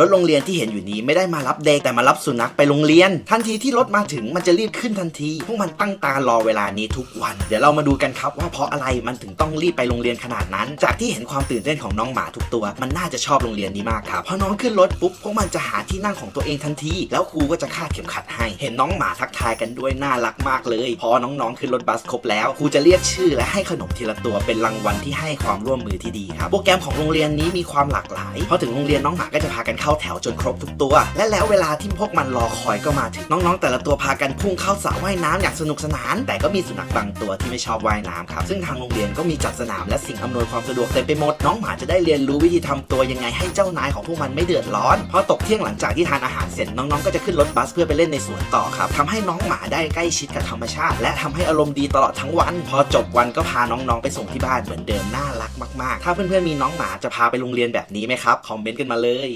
รถโรงเรียนที่เห็นอยู่นี้ไม่ได้มารับเด็กแต่มารับสุนัขไปโรงเรียน ทันทีที่รถมาถึงมันจะรีบขึ้นทันที พวกมันตั้งตารอเวลานี้ทุกวัน เดี๋ยวเรามาดูกันครับว่าเพราะอะไรมันถึงต้องรีบไปโรงเรียนขนาดนั้น จากที่เห็นความตื่นเต้นของน้องหมาทุกตัว มันน่าจะชอบโรงเรียนนี้มากครับพอน้องขึ้นรถปุ๊บพวกมันจะหาที่นั่งของตัวเองทันที แล้วครูก็จะคาดเข็มขัดให้ เห็นน้องหมาทักทายกันด้วยน่ารักมากเลย พอน้องๆขึ้นรถบัสครบแล้วครูจะเรียกชื่อและให้ขนมทีละตัวเป็นรางวัลที่ให้ความร่วมมือที่ดีครับโปรแกรมของโรงเรียนนี้มีความหลากหลายพอถึงโรงเรียนน้องหมาก็จะพากันเข้าแถวจนครบทุกตัว และแล้วเวลาที่พวกมันรอคอยก็มาถึงน้องๆ แต่ละตัวพากันพุ่งเข้าสระว่ายน้ำอย่างสนุกสนาน แต่ก็มีสุนัขบางตัวที่ไม่ชอบว่ายน้ำครับซึ่งทางโรงเรียนก็มีจัดสนามและสิ่งอำนวยความสะดวกเต็มไปหมดน้องหมาจะได้เรียนรู้วิธีทำตัวยังไงให้เจ้านายของพวกมันไม่เดือดร้อนพอตกเที่ยงหลังจากที่ทานอาหารเสร็จน้องๆก็จะขึ้นรถบัสเพื่อไปเล่นในสวนต่อครับทำให้น้องหมาได้ใกล้ชิดกับธรรมชาติ และทำให้อารมณ์ดีตลอดทั้งวัน พอจบวันก็พาน้องๆไปส่งที่บ้านเหมือนเดิมน่ารักมากๆ ถ้าเพื่อนๆมีน้องหมาจะพาไปโรงเรียนแบบนี้ไหมครับคอมเมนต์กันมาเลย